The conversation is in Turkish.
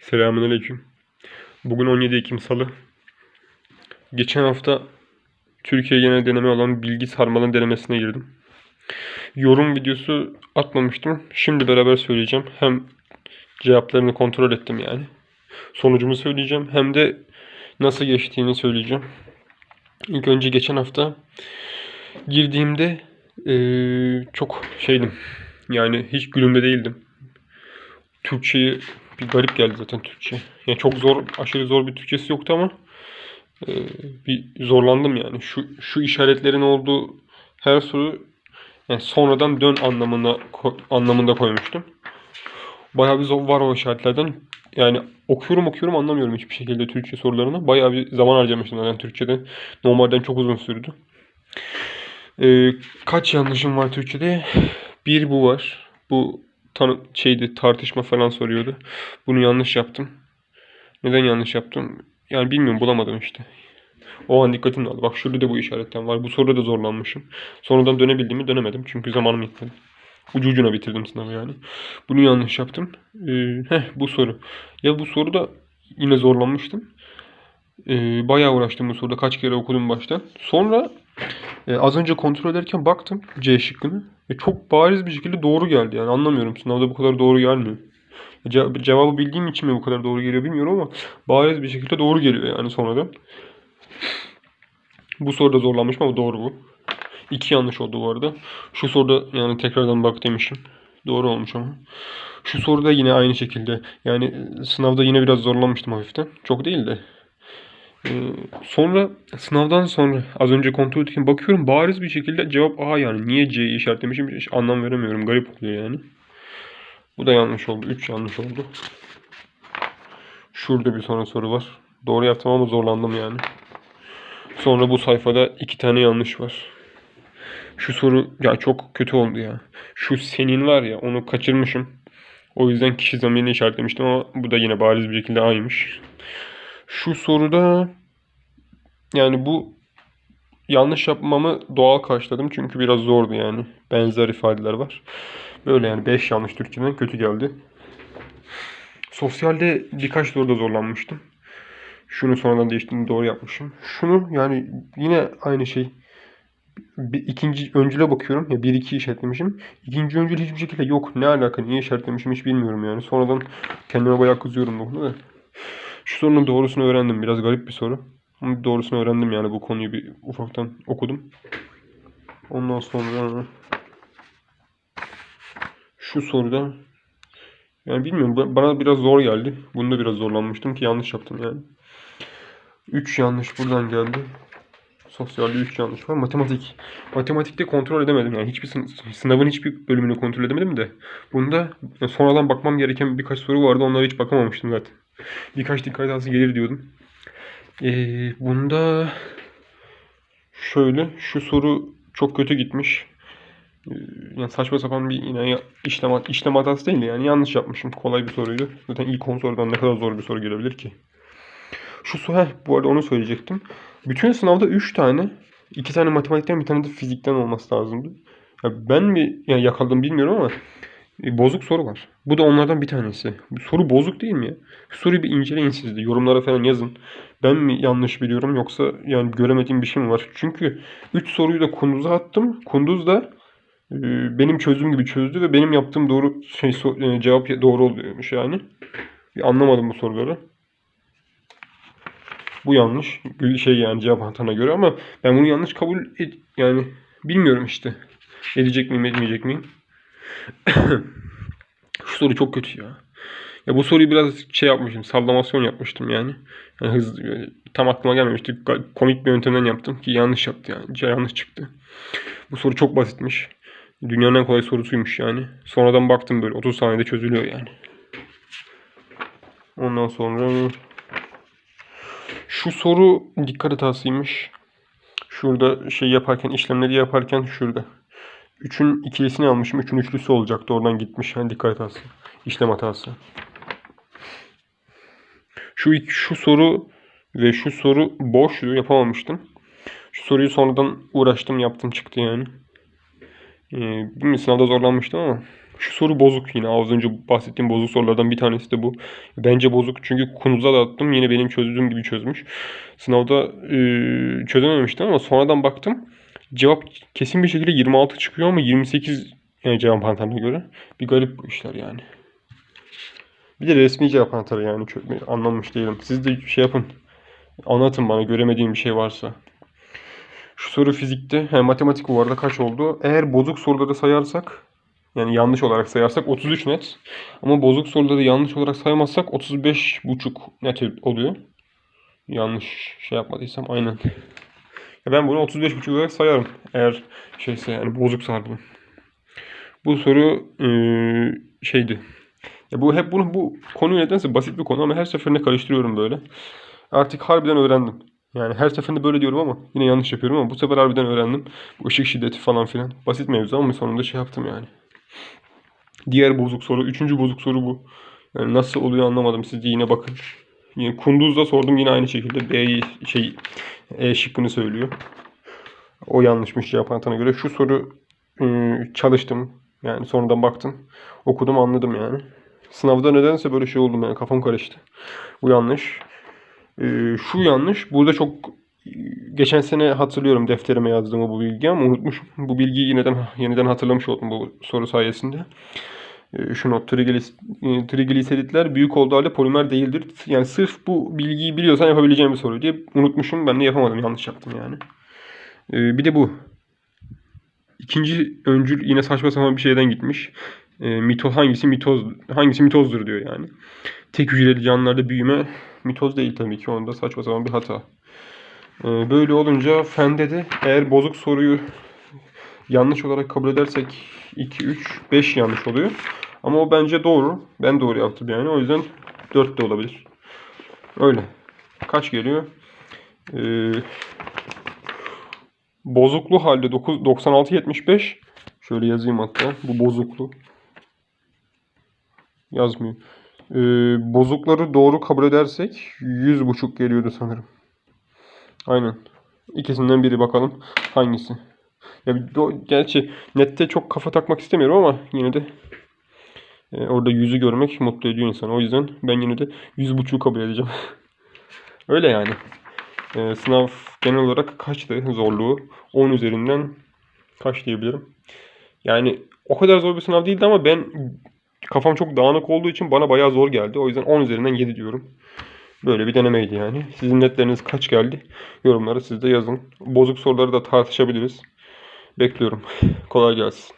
Selamünaleyküm. Bugün 17 Ekim Salı. Geçen hafta Türkiye genel deneme olan bilgi sarmalın denemesine girdim. Yorum videosu atmamıştım. Şimdi beraber söyleyeceğim. Hem cevaplarını kontrol ettim yani. Sonucumu söyleyeceğim. Hem de nasıl geçtiğini söyleyeceğim. İlk önce geçen hafta girdiğimde eee, çok şeydim. Yani hiç gülümde değildim. Türkçeyi bir garip geldi zaten Türkçe. Yani çok zor, aşırı zor bir Türkçesi yoktu ama e, bir zorlandım yani. Şu şu işaretlerin olduğu her soru yani sonradan dön anlamına anlamında koymuştum. Bayağı bir zor var o işaretlerden. Yani okuyorum okuyorum anlamıyorum hiçbir şekilde Türkçe sorularını. Bayağı bir zaman harcamıştım zaten Türkçe'de. Normalden çok uzun sürdü. E, kaç yanlışım var Türkçe'de? Bir bu var. Bu tanı şeydi tartışma falan soruyordu. Bunu yanlış yaptım. Neden yanlış yaptım? Yani bilmiyorum bulamadım işte. O an dikkatim dağıldı. Bak şurada da bu işaretten var. Bu soruda da zorlanmışım. Sonradan dönebildiğimi dönemedim. Çünkü zamanım yetmedi. Ucu ucuna bitirdim sınavı yani. Bunu yanlış yaptım. Ee, heh, bu soru. Ya bu soruda yine zorlanmıştım. Ee, bayağı uğraştım bu soruda. Kaç kere okudum baştan. Sonra e, az önce kontrol ederken baktım C şıkkını. Ve çok bariz bir şekilde doğru geldi yani anlamıyorum. Sınavda bu kadar doğru gelmiyor. Ce- cevabı bildiğim için mi bu kadar doğru geliyor bilmiyorum ama bariz bir şekilde doğru geliyor yani sonradan. Bu soruda zorlanmışım ama doğru bu. İki yanlış oldu bu arada. Şu soruda yani tekrardan bak demişim. Doğru olmuş ama. Şu soruda yine aynı şekilde. Yani e, sınavda yine biraz zorlanmıştım hafiften. Çok değil de. Ee, sonra sınavdan sonra az önce kontrol ederken bakıyorum bariz bir şekilde cevap A yani. Niye C'yi işaretlemişim hiç anlam veremiyorum. Garip oluyor yani. Bu da yanlış oldu. 3 yanlış oldu. Şurada bir sonra soru var. Doğru yaptım ama zorlandım yani. Sonra bu sayfada iki tane yanlış var. Şu soru ya çok kötü oldu ya. Şu senin var ya onu kaçırmışım. O yüzden kişi zamirini işaretlemiştim ama bu da yine bariz bir şekilde A'ymış. Şu soruda yani bu yanlış yapmamı doğal karşıladım çünkü biraz zordu yani. Benzer ifadeler var. Böyle yani 5 yanlış Türkçeden kötü geldi. Sosyalde birkaç soruda zorlanmıştım. Şunu sonradan değiştirdim doğru yapmışım. Şunu yani yine aynı şey. Bir, ikinci öncüle bakıyorum. Ya bir iki işaretlemişim. İkinci öncül hiçbir şekilde yok. Ne alaka? Niye işaretlemişim hiç bilmiyorum yani. Sonradan kendime bayağı kızıyorum bu konuda da. Şu sorunun doğrusunu öğrendim. Biraz garip bir soru. Ama doğrusunu öğrendim yani bu konuyu bir ufaktan okudum. Ondan sonra şu soruda yani bilmiyorum ba- bana biraz zor geldi. Bunda biraz zorlanmıştım ki yanlış yaptım yani. 3 yanlış buradan geldi. Sosyalde 3 yanlış var. Matematik. Matematikte kontrol edemedim yani. Hiçbir sın- sınavın hiçbir bölümünü kontrol edemedim de. Bunda sonradan bakmam gereken birkaç soru vardı. Onlara hiç bakamamıştım zaten. Birkaç dikkat hatası gelir diyordum. Ee, bunda şöyle şu soru çok kötü gitmiş. Ee, Yani saçma sapan bir yine işlem, işlem hatası değil de yani yanlış yapmışım. Kolay bir soruydu. Zaten ilk 10 sorudan ne kadar zor bir soru gelebilir ki. Şu soru, heh, bu arada onu söyleyecektim. Bütün sınavda 3 tane, 2 tane matematikten bir tane de fizikten olması lazımdı. Ya ben mi yani yakaladım bilmiyorum ama e, bozuk soru var. Bu da onlardan bir tanesi. Soru bozuk değil mi ya? Soruyu bir inceleyin siz de. Yorumlara falan yazın. Ben mi yanlış biliyorum yoksa yani göremediğim bir şey mi var? Çünkü 3 soruyu da kunduza attım. Kunduz da e, benim çözdüğüm gibi çözdü ve benim yaptığım doğru şey e, cevap doğru oluyormuş yani. Anlamadım bu soruları. Bu yanlış. Şey yani cevap hatana göre ama ben bunu yanlış kabul et, yani bilmiyorum işte. Edecek miyim etmeyecek miyim? Şu soru çok kötü ya. Ya bu soruyu biraz şey yapmışım. Sallamasyon yapmıştım yani. yani hızlı, böyle tam aklıma gelmemişti. Komik bir yöntemden yaptım ki yanlış yaptı yani. Yanlış çıktı. Bu soru çok basitmiş. Dünyanın en kolay sorusuymuş yani. Sonradan baktım böyle 30 saniyede çözülüyor yani. Ondan sonra şu soru dikkat hatasıymış. Şurada şey yaparken, işlemleri yaparken şurada. 3'ün ikilisini almışım. 3'ün üçlüsü olacaktı. Oradan gitmiş. Yani dikkat hatası. İşlem hatası. Şu şu soru ve şu soru boştu. Yapamamıştım. Şu soruyu sonradan uğraştım, yaptım çıktı yani. Ee, sınavda zorlanmıştım ama Şu soru bozuk yine. Az önce bahsettiğim bozuk sorulardan bir tanesi de bu. Bence bozuk çünkü Kunuz'a da attım. Yine benim çözdüğüm gibi çözmüş. Sınavda e, çözememiştim ama sonradan baktım. Cevap kesin bir şekilde 26 çıkıyor ama 28 yani cevap anahtarına göre. Bir garip işler yani. Bir de resmi cevap anahtarı yani anlamış değilim. Siz de şey yapın. Anlatın bana göremediğim bir şey varsa. Şu soru fizikte, he, matematik bu arada kaç oldu? Eğer bozuk soruları sayarsak, yani yanlış olarak sayarsak 33 net. Ama bozuk soruları yanlış olarak saymazsak 35 buçuk net oluyor. Yanlış şey yapmadıysam aynen. Ya ben bunu 35 buçuk olarak sayarım. Eğer şeyse yani bozuksa harbiden. Bu soru eee, şeydi. Ya bu hep bunu bu konu nedense basit bir konu ama her seferinde karıştırıyorum böyle. Artık harbiden öğrendim. Yani her seferinde böyle diyorum ama yine yanlış yapıyorum ama bu sefer harbiden öğrendim. Bu ışık şiddeti falan filan. Basit mevzu ama sonunda şey yaptım yani. Diğer bozuk soru. Üçüncü bozuk soru bu. Yani nasıl oluyor anlamadım. Siz de yine bakın. Yine Kunduz'da sordum yine aynı şekilde B'yi şey E şıkkını söylüyor. O yanlışmış cevap anahtarına göre. Şu soru ıı, çalıştım. Yani sonradan baktım. Okudum anladım yani. Sınavda nedense böyle şey oldum yani kafam karıştı. Bu yanlış. Şu yanlış. Burada çok geçen sene hatırlıyorum defterime yazdığımı bu bilgi ama unutmuşum. Bu bilgiyi yeniden yeniden hatırlamış oldum bu soru sayesinde. Ee, şu not trigliz, e, trigliseritler büyük olduğu halde polimer değildir. Yani sırf bu bilgiyi biliyorsan yapabileceğim bir soru diye unutmuşum. Ben de yapamadım. Yanlış yaptım yani. Ee, bir de bu. İkinci öncül yine saçma sapan bir şeyden gitmiş. E, mitoz hangisi mitoz hangisi mitozdur diyor yani. Tek hücreli canlılarda büyüme mitoz değil tabii ki. Onda saçma sapan bir hata. E, böyle olunca fende de eğer bozuk soruyu yanlış olarak kabul edersek 2 3 5 yanlış oluyor. Ama o bence doğru. Ben doğru yaptım yani. O yüzden 4 de olabilir. Öyle. Kaç geliyor? Ee, bozuklu halde 9 96 75 Şöyle yazayım hatta. Bu bozuklu. Yazmıyor. Ee, bozukları doğru kabul edersek 100 buçuk geliyordu sanırım. Aynen. İkisinden biri bakalım hangisi. Ya gerçi nette çok kafa takmak istemiyorum ama yine de e, orada yüzü görmek mutlu ediyor insanı. O yüzden ben yine de 100 buçuğu kabul edeceğim. Öyle yani. Ee, sınav genel olarak kaçtı zorluğu? 10 üzerinden kaç diyebilirim? Yani o kadar zor bir sınav değildi ama ben kafam çok dağınık olduğu için bana bayağı zor geldi. O yüzden 10 üzerinden 7 diyorum. Böyle bir denemeydi yani. Sizin netleriniz kaç geldi? Yorumlara siz de yazın. Bozuk soruları da tartışabiliriz. Bekliyorum. Kolay gelsin.